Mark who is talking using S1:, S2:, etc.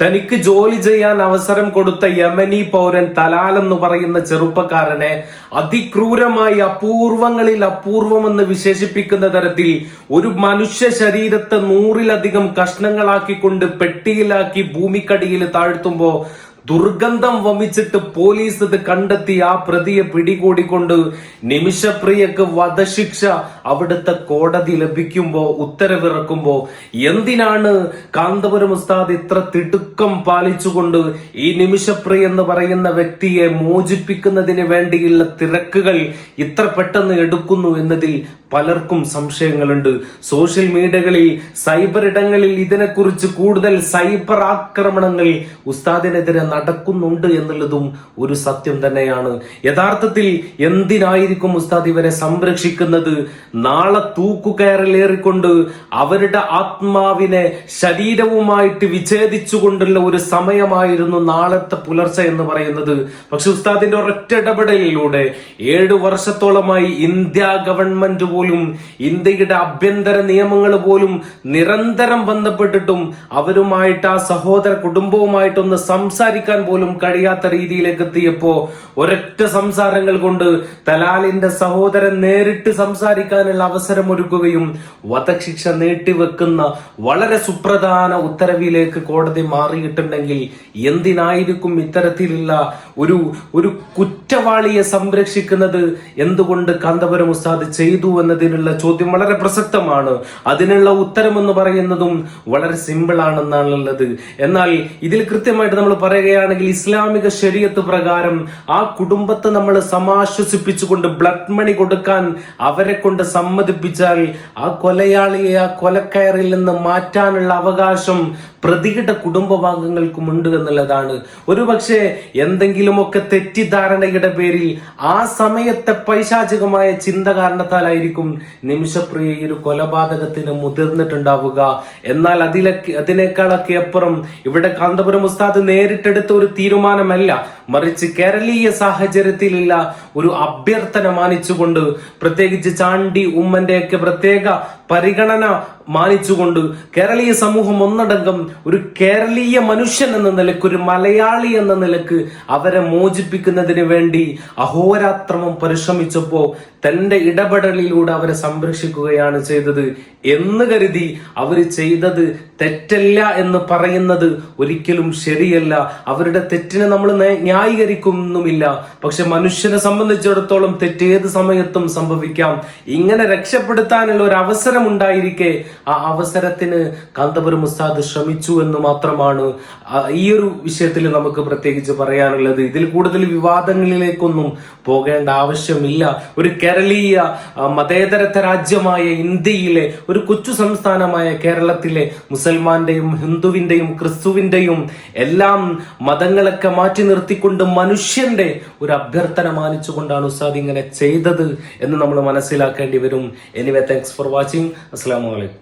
S1: തനിക്ക് ജോലി ചെയ്യാൻ അവസരം കൊടുത്ത യമനി പൗരൻ തലാൽ എന്ന് പറയുന്ന ചെറുപ്പക്കാരനെ അതിക്രൂരമായി അപൂർവങ്ങളിൽ അപൂർവമെന്ന് വിശേഷിപ്പിക്കുന്ന തരത്തിൽ ഒരു മനുഷ്യ ശരീരത്തെ നൂറിലധികം കഷ്ണങ്ങളാക്കിക്കൊണ്ട് പെട്ടിയിലാക്കി ഭൂമിക്കടിയിൽ താഴ്ത്തുമ്പോ ദുർഗന്ധം വമിച്ചിട്ട് പോലീസ് ഇത് കണ്ടെത്തി ആ പ്രതിയെ പിടികൂടിക്കൊണ്ട് നിമിഷപ്രിയക്ക് വധശിക്ഷ അവിടുത്തെ കോടതി ലഭിക്കുമ്പോ ഉത്തരവിറക്കുമ്പോ എന്തിനാണ് കാന്തപുരം ഉസ്താദ് ഇത്ര തിടുക്കം പാലിച്ചുകൊണ്ട് ഈ നിമിഷപ്രിയ എന്ന് പറയുന്ന വ്യക്തിയെ മോചിപ്പിക്കുന്നതിന് വേണ്ടിയുള്ള തിരക്കുകൾ ഇത്ര പെട്ടെന്ന് എടുക്കുന്നു എന്നതിൽ പലർക്കും സംശയങ്ങളുണ്ട്. സോഷ്യൽ മീഡിയകളിൽ സൈബർ ഇടങ്ങളിൽ ഇതിനെക്കുറിച്ച് കൂടുതൽ സൈബർ ആക്രമണങ്ങൾ ഉസ്താദിനെതിരെ നടക്കുന്നുണ്ട് എന്നുള്ളതും ഒരു സത്യം തന്നെയാണ്. യഥാർത്ഥത്തിൽ എന്തിനായിരിക്കും ഉസ്താദ് ഇവരെ സംരക്ഷിക്കുന്നത്? നാളെ തൂക്കുകയറിലേറിക്കൊണ്ട് അവരുടെ ആത്മാവിനെ ശരീരവുമായിട്ട് വിച്ഛേദിച്ചുകൊണ്ടുള്ള ഒരു സമയമായിരുന്നു നാളത്തെ പുലർച്ചെ എന്ന് പറയുന്നത്. പക്ഷെ ഉസ്താദിന്റെ ഒരൊറ്റ ഇടപെടലിലൂടെ ഏഴു വർഷത്തോളമായി ഇന്ത്യ ഗവൺമെന്റ് പോലും ഇന്ത്യയുടെ ആഭ്യന്തര നിയമങ്ങൾ പോലും നിരന്തരം ബന്ധപ്പെട്ടിട്ടും അവരുമായിട്ട് ആ സഹോദര കുടുംബവുമായിട്ടൊന്ന് സംസാരിക്കാൻ പോലും കഴിയാത്ത രീതിയിലേക്ക് എത്തിയപ്പോ ഒരൊറ്റ സംസാരങ്ങൾ കൊണ്ട് തലാലിന്റെ സഹോദരൻ നേരിട്ട് സംസാരിക്കാനുള്ള അവസരം ഒരുക്കുകയും വധശിക്ഷ നീട്ടിവെക്കുന്ന വളരെ സുപ്രധാന ഉത്തരവിലേക്ക് കോടതി മാറിയിട്ടുണ്ടെങ്കിൽ എന്തിനായിരിക്കും ഇത്തരത്തിലുള്ള ഒരു ഒരു കുറ്റവാളിയെ സംരക്ഷിക്കുന്നത്? എന്തുകൊണ്ട് കാന്തപുരം ഉസ്താദ് ചെയ്തു എന്നതിനുള്ള ചോദ്യം വളരെ പ്രസക്തമാണ്. അതിനുള്ള ഉത്തരം എന്ന് പറയുന്നതും വളരെ സിമ്പിൾ ആണെന്നാണുള്ളത്. എന്നാൽ ഇതിൽ കൃത്യമായിട്ട് നമ്മൾ പറയുകയാണെങ്കിൽ ഇസ്ലാമിക ശരീരത്ത് പ്രകാരം ആ കുടുംബത്തെ നമ്മൾ സമാശ്വസിപ്പിച്ചുകൊണ്ട് ബ്ലഡ് മണി കൊടുക്കാൻ അവരെ കൊണ്ട് സമ്മതിപ്പിച്ചാൽ ആ കൊലയാളിയെ ആ കൊലക്കയറിൽ നിന്ന് മാറ്റാനുള്ള അവകാശം കുടുംബഭാഗങ്ങൾക്കും ഉണ്ട് എന്നുള്ളതാണ്. ഒരു പക്ഷേ എന്തെങ്കിലുമൊക്കെ തെറ്റിദ്ധാരണയുടെ പേരിൽ ആ സമയത്തെ പൈശാചികമായ ചിന്ത കാരണത്താലായിരിക്കും നിമിഷപ്രിയ ഒരു കൊലപാതകത്തിന് മുതിർന്നിട്ടുണ്ടാവുക. എന്നാൽ അതിലൊക്കെ അതിനേക്കാളൊക്കെ അപ്പുറം ഇവിടെ കാന്തപുരം ഉസ്താദ് നേരിട്ടെടുത്ത ഒരു തീരുമാനമല്ല. മറിച്ച് കേരളീയ സാഹചര്യത്തിലുള്ള ഒരു അഭ്യർത്ഥന മാനിച്ചുകൊണ്ട് പ്രത്യേകിച്ച് ചാണ്ടി ഉമ്മന്റെയൊക്കെ പ്രത്യേക പരിഗണന മാനിച്ചുകൊണ്ട് കേരളീയ സമൂഹം ഒന്നടങ്കം ഒരു കേരളീയ മനുഷ്യൻ എന്ന നിലയ്ക്ക് ഒരു മലയാളി എന്ന നിലയ്ക്ക് അവരെ മോചിപ്പിക്കുന്നതിന് വേണ്ടി അഹോരാത്രമം പരിശ്രമിച്ചപ്പോൾ തന്റെ ഇടപെടലിലൂടെ അവരെ സംരക്ഷിക്കുകയാണ് ചെയ്തത്. എന്ന് കരുതി അവർ ചെയ്തത് തെറ്റല്ല എന്ന് പറയുന്നത് ഒരിക്കലും ശരിയല്ല. അവരുടെ തെറ്റിനെ നമ്മൾ ന്യായീകരിക്കുന്നുമില്ല. പക്ഷെ മനുഷ്യനെ സംബന്ധിച്ചിടത്തോളം തെറ്റ് ഏത് സമയത്തും സംഭവിക്കാം. ഇങ്ങനെ രക്ഷപ്പെടുത്താനുള്ള ഒരു അവസരം ഉണ്ടായിരിക്കെ ആ അവസരത്തിന് കാന്തപുരം ഉസ്താദ് ശ്രമിച്ചു എന്ന് മാത്രമാണ് ഈ ഒരു വിഷയത്തിൽ നമുക്ക് പ്രത്യേകിച്ച് പറയാനുള്ളത്. ഇതിൽ കൂടുതൽ വിവാദങ്ങളിലേക്കൊന്നും പോകേണ്ട ആവശ്യമില്ല. ഒരു കേരളീയ മതേതരത്വ രാജ്യമായ ഇന്ത്യയിലെ ഒരു കൊച്ചു സംസ്ഥാനമായ കേരളത്തിലെ മുസൽമാന്റെയും ഹിന്ദുവിന്റെയും ക്രിസ്തുവിന്റെയും എല്ലാം മതങ്ങളൊക്കെ മാറ്റി നിർത്തിക്കൊണ്ട് മനുഷ്യന്റെ ഒരു അഭ്യർത്ഥന മാനിച്ചുകൊണ്ടാണ് ഉസ്താദ് ഇങ്ങനെ ചെയ്തത് എന്ന് നമ്മൾ മനസ്സിലാക്കേണ്ടി വരും. എനിവേ താങ്ക്സ് ഫോർ വാച്ചിങ് അസ്സാം വലൈക്കും